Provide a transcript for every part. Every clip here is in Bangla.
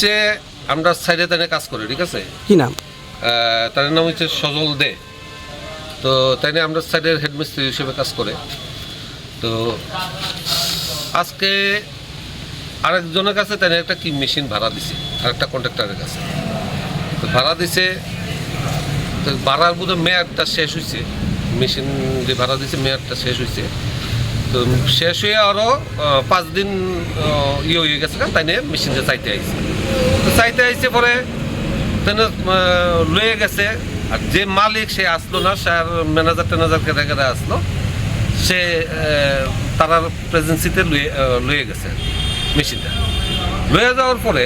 হচ্ছে আমরা সাইডে তাইনে কাজ করি ঠিক আছে? কি নাম? তার নাম হচ্ছে সজল দে। তো তাই আমরা সাইডের হেডমিস্ত্রি হিসেবে কাজ করে। তো আজকে আরেকজনের কাছে তাই একটা কি মেশিন ভাড়া দিছে আরেকটা কন্ট্রাক্টরের কাছে। তো ভাড়া দিছে তো ভাড়ার বোধ মেয়াদটা শেষ হয়েছে মেশিন যে ভাড়া দিছে মেয়াদটা শেষ হয়েছে তো শেষ হয়ে আরও পাঁচ দিন ইয়ে হয়ে গেছে তাই নিয়ে মেশিনটা চাইতে আইছে। তো চাইতে আইছে পরে তেনে লয়ে গেছে। আর যে মালিক সে আসলো না, সে আর ম্যানেজার ট্যানেজার কেটে কেটে আসলো। সে তারার প্রেজেন্সিতে লয়ে লয়ে গেছে মেশিনটা লয়ে যাওয়ার পরে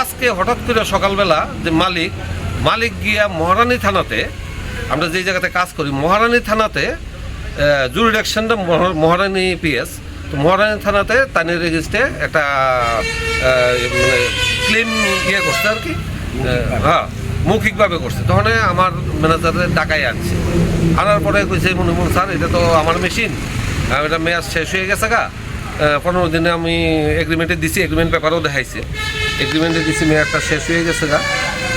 আজকে হঠাৎ করে সকালবেলা যে মালিক মালিক গিয়া মহারানী থানাতে, আমরা যেই জায়গাতে কাজ করি, মহারানী থানাতে জুরিডাকশনটা মহারানী পিএস। তো মহারানী থানাতে তানি রেজিস্টে একটা মানে ক্লেম ইয়ে করছে আর কি। হ্যাঁ মৌখিকভাবে করছে। তখন আমার ম্যানেজারের ডাকাই আনছে। আনার পরে কইছে মনে মনে স্যার এটা তো আমার মেশিন। এটা মেয়াদ শেষ হয়ে গেছে গা। পনেরো দিনে আমি এগ্রিমেন্টে দিছি এগ্রিমেন্ট পেপারও দেখাইছে। এগ্রিমেন্টে দিছি মেয়াদটা শেষ হয়ে গেছে গা।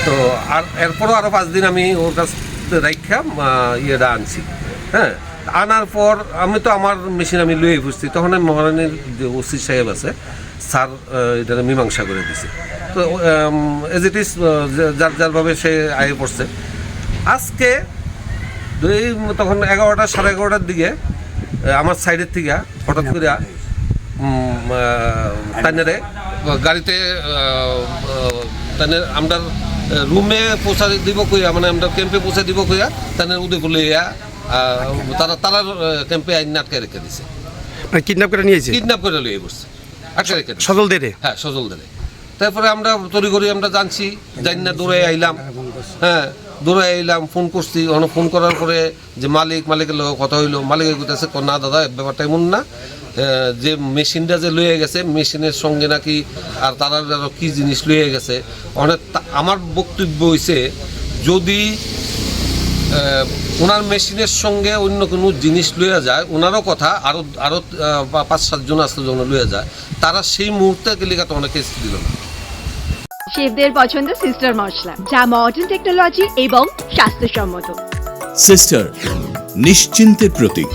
তো আর এরপরও আরও পাঁচ দিন আমি ওর কাছ রাইখা ইয়েটা আনছি। হ্যাঁ আনার পর আমি তো আমার মেশিন আমি লুয়ে বুঝছি তখন আমি মহারানীর যে ওসি সাহেব আছে, স্যার এটা মীমাংসা করে দিছে। তো এজ ইট ইজ যার যারভাবে সে আয়ে পড়ছে। আজকে এই তখন এগারোটা, সাড়ে এগারোটার দিকে আমার সাইডের থেকে হঠাৎ করে তাইনারে গাড়িতে তাইনের আমরা রুমে পৌঁছা দিব কইয়া মানে আমরা ক্যাম্পে পৌঁছে দিব কইয়া তাইনের উদয়পুর লইয়া তারা তারা ক্যাম্পে আইন আটকে রেখে দিছে। মানে কিডন্যাপ করে নিয়েছে কিডন্যাপ করে লইয়ে বসছে আটকে রেখে সজল দে রে হ্যাঁ সজল দিলে তারপরে আমরা তড়ি ঘড়ি আমরা জানছি জানি না দৌড়ে আইলাম। হ্যাঁ দৌড়ে আইলাম ফোন করছি। ওখানে ফোন করার পরে যে মালিক মালিকের লোক কথা হইল। মালিকের কইতেছে না দাদা ব্যাপারটা এমন না। যে মেশিনটা যে লয়ে গেছে মেশিনের সঙ্গে নাকি আর তারা আরও কি জিনিস লয়ে গেছে। অনেক আমার বক্তব্য হইছে যদি ওনার মেশিনের সঙ্গে অন্য কোনো জিনিস লইয়া যায় ওনারও কথা আরও আরও পাঁচ সাতজন আসলে যখন লইয়া যায় তারা সেই মুহূর্তে গেলিকাতে অনেকে দিল না। শেফদের পছন্দ সিস্টার মশলা যা মডার্ন টেকনোলজি এবং স্বাস্থ্যসম্মত। সিস্টার নিশ্চিন্তের প্রতীক।